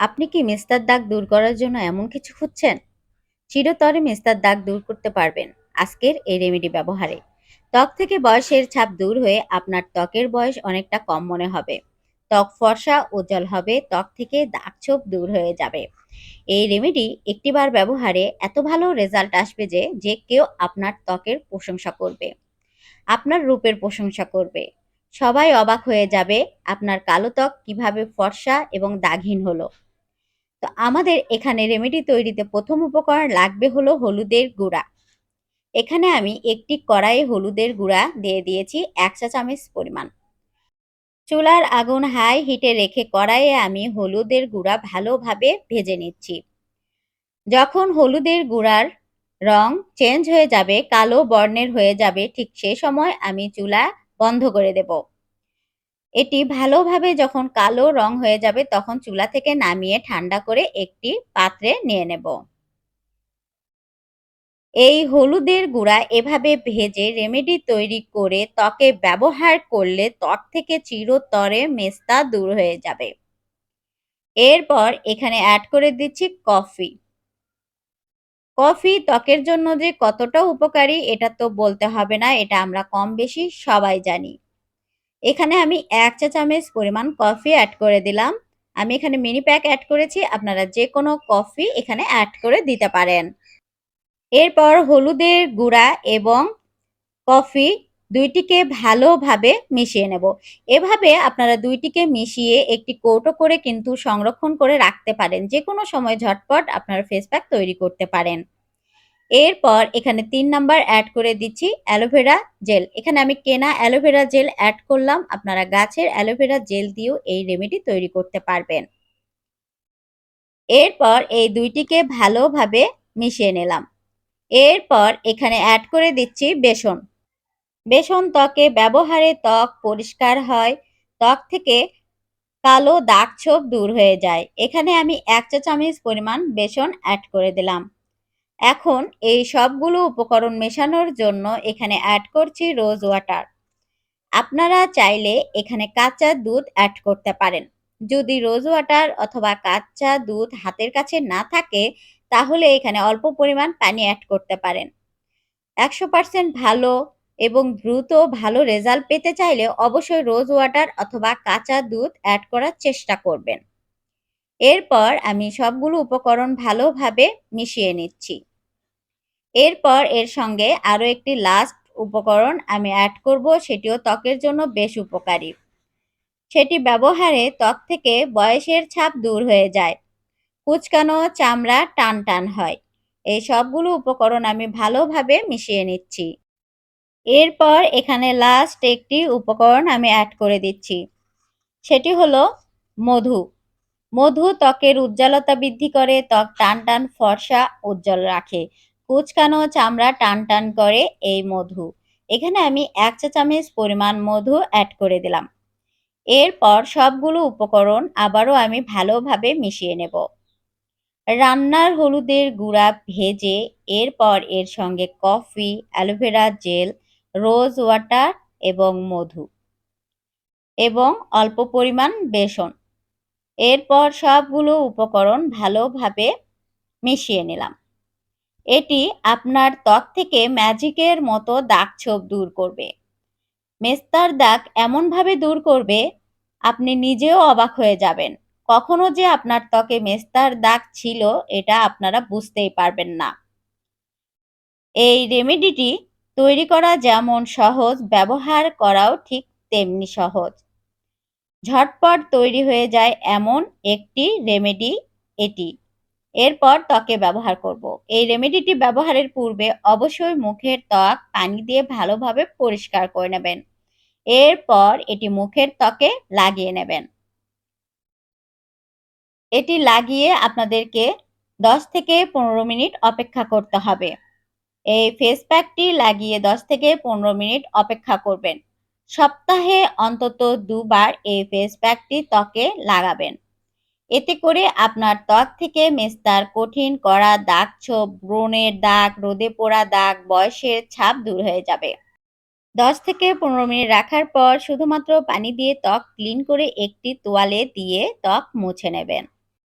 আপনি কি মেস্তার দাগ দূর করার জন্য এমন কিছু খুঁজছেন? চিরতরে মেস্তার দাগ দূর করতে পারবেন আজকের এই রেমেডি ব্যবহারে। ত্বক থেকে বয়সের ছাপ দূর হয়ে আপনার ত্বকের বয়স অনেকটা কম মনে হবে। ত্বক ফর্সা উজ্জ্বল হবে, ত্বক থেকে দাগ-ছোপ দূর হয়ে যাবে। এই রেমেডি একটিবার ব্যবহারে এত ভালো রেজাল্ট আসবে যে, যে কেউ আপনার ত্বকের প্রশংসা করবে। আপনার রূপের প্রশংসা করবে। সবাই অবাক হয়ে যাবে আপনার কালো ত্বক কীভাবে ফর্সা এবং দাগহীন হলো। তো আমাদের এখানে রেমেডি তৈরিতে প্রথম উপকরণ লাগবে হলো হলুদের গুঁড়া। এখানে আমি একটি কড়াইয়ে হলুদের গুঁড়া দিয়ে দিয়েছি এক চা চামচ পরিমাণ। চুলার আগুন হাই হিটে রেখে কড়াইয়ে আমি হলুদের গুঁড়া ভালোভাবে ভেজে নিচ্ছি। যখন হলুদের গুঁড়ার রং চেঞ্জ হয়ে যাবে, কালো বর্ণের হয়ে যাবে, ঠিক সে সময় আমি চুলা বন্ধ করে দেব। এটি ভালোভাবে যখন কালো রং হয়ে যাবে তখন চুলা থেকে নামিয়ে ঠান্ডা করে একটি পাত্রে নিয়ে নেব। এই হলুদের গুঁড়া এভাবে ভেজে রেমেডি তৈরি করে ত্বকে ব্যবহার করলে ত্বক থেকে চিরতরে মেস্তা দূর হয়ে যাবে। এরপর এখানে অ্যাড করে দিচ্ছি কফি কফি ত্বকের জন্য যে কতটা উপকারী এটা তো বলতে হবে না, এটা আমরা কম বেশি সবাই জানি। এখানে আমি এক চা চামচ পরিমাণ কফি অ্যাড করে দিলাম। আমি এখানে মিনি প্যাক অ্যাড করেছি, আপনারা যে কোনো কফি এখানে অ্যাড করে দিতে পারেন। এরপর হলুদের গুঁড়া এবং কফি দুইটিকে ভালোভাবে মিশিয়ে নেব। এভাবে আপনারা দুইটিকে মিশিয়ে একটি কৌটো করে কিন্তু সংরক্ষণ করে রাখতে পারেন। যে কোনো সময় ঝটপট আপনারা ফেস প্যাক তৈরি করতে পারেন। এরপর এখানে তিন নাম্বার অ্যাড করে দিচ্ছি অ্যালোভেরা জেল এখানে আমি কেনা অ্যালোভেরা জেল অ্যাড করলাম। আপনারা গাছের অ্যালোভেরা জেল দিয়েও এই রেমেডি তৈরি করতে পারবেন। এরপর এই দুইটিকে ভালোভাবে মিশিয়ে নিলাম। এরপর এখানে অ্যাড করে দিচ্ছি বেসন। বেসন ত্বকে ব্যবহারে ত্বক পরিষ্কার হয়, ত্বক থেকে কালো দাগ ছোপ দূর হয়ে যায়। এখানে আমি এক চা চামচ পরিমাণ বেসন অ্যাড করে দিলাম। এখন এই সবগুলো উপকরণ মেশানোর জন্য এখানে অ্যাড করছি রোজ ওয়াটার আপনারা চাইলে এখানে কাঁচা দুধ অ্যাড করতে পারেন। যদি রোজ ওয়াটার অথবা কাঁচা দুধ হাতের কাছে না থাকে, তাহলে এখানে অল্প পরিমাণ পানি অ্যাড করতে পারেন। একশো পার্সেন্ট ভালো এবং দ্রুত ভালো রেজাল্ট পেতে চাইলে অবশ্যই রোজ ওয়াটার অথবা কাঁচা দুধ অ্যাড করার চেষ্টা করবেন। এরপর আমি সবগুলো উপকরণ ভালোভাবে মিশিয়ে নিচ্ছি। এরপর এর সঙ্গে আরও একটি লাস্ট উপকরণ আমি অ্যাড করব, সেটিও ত্বকের জন্য বেশ উপকারী। সেটি ব্যবহারে ত্বক থেকে বয়সের ছাপ দূর হয়ে যায়। কুচকানো, চামড়া টান টান হয়। এই সবগুলো উপকরণ আমি ভালোভাবে মিশিয়ে নিচ্ছি। এরপর এখানে লাস্ট একটি উপকরণ আমি অ্যাড করে দিচ্ছি। সেটি হলো মধু। মধু ত্বকের উজ্জ্বলতা বৃদ্ধি করে, ত্বক টান টান, ফর্সা, উজ্জ্বল রাখে। কুচকানো চামড়া টান টান করে এই মধু। এখানে আমি এক চা চামচ পরিমাণ মধু অ্যাড করে দিলাম। এরপর সবগুলো উপকরণ আবারও আমি ভালোভাবে মিশিয়ে নেব। রান্নার হলুদের গুঁড়া ভেজে এরপর এর সঙ্গে coffee, aloe vera gel, rose water এবং মধু এবং অল্প পরিমাণ বেসন। এরপর সবগুলো উপকরণ ভালোভাবে মিশিয়ে নিলাম। আপনার ত্বক থেকে ম্যাজিকের মতো দাগ ছোপ দূর করবে। মেস্তার দাগ এমনভাবে দূর করবে, আপনি নিজেও অবাক হয়ে যাবেন। কখনো যে আপনার ত্বকে মেস্তার দাগ ছিল, এটা আপনারা বুঝতেই পারবেন না। এই রেমেডিটি তৈরি করা যেমন সহজ, ব্যবহার করাও ঠিক তেমনি সহজ। ঝটপট তৈরি হয়ে যায় এমন একটি রেমেডি, এটি এরপর ত্বকে ব্যবহার করব। এই রেমেডিটি ব্যবহারের পূর্বে অবশ্যই মুখের ত্বক পানি দিয়ে ভালোভাবে পরিষ্কার করে নেবেন। এরপর এটি মুখের ত্বকে লাগিয়ে নেবেন। এটি লাগিয়ে আপনাদেরকে দশ থেকে পনেরো মিনিট অপেক্ষা করতে হবে। এই ফেস প্যাকটি লাগিয়ে দশ থেকে পনেরো মিনিট অপেক্ষা করবেন। সপ্তাহে অন্তত দুবার এই ফেস প্যাকটি ত্বকে লাগাবেন। এতে করে আপনার ত্বক থেকে মেস্তার কঠিন করা দাগ ছোপ, ব্রণের দাগ, রোদে পোড়া দাগ, বয়সের ছাপ দূর হয়ে যাবে। দশ থেকে পনেরো মিনিট রাখার পর শুধুমাত্র পানি দিয়ে ত্বক ক্লিন করে একটি তোয়ালে দিয়ে ত্বক মুছে নেবেন।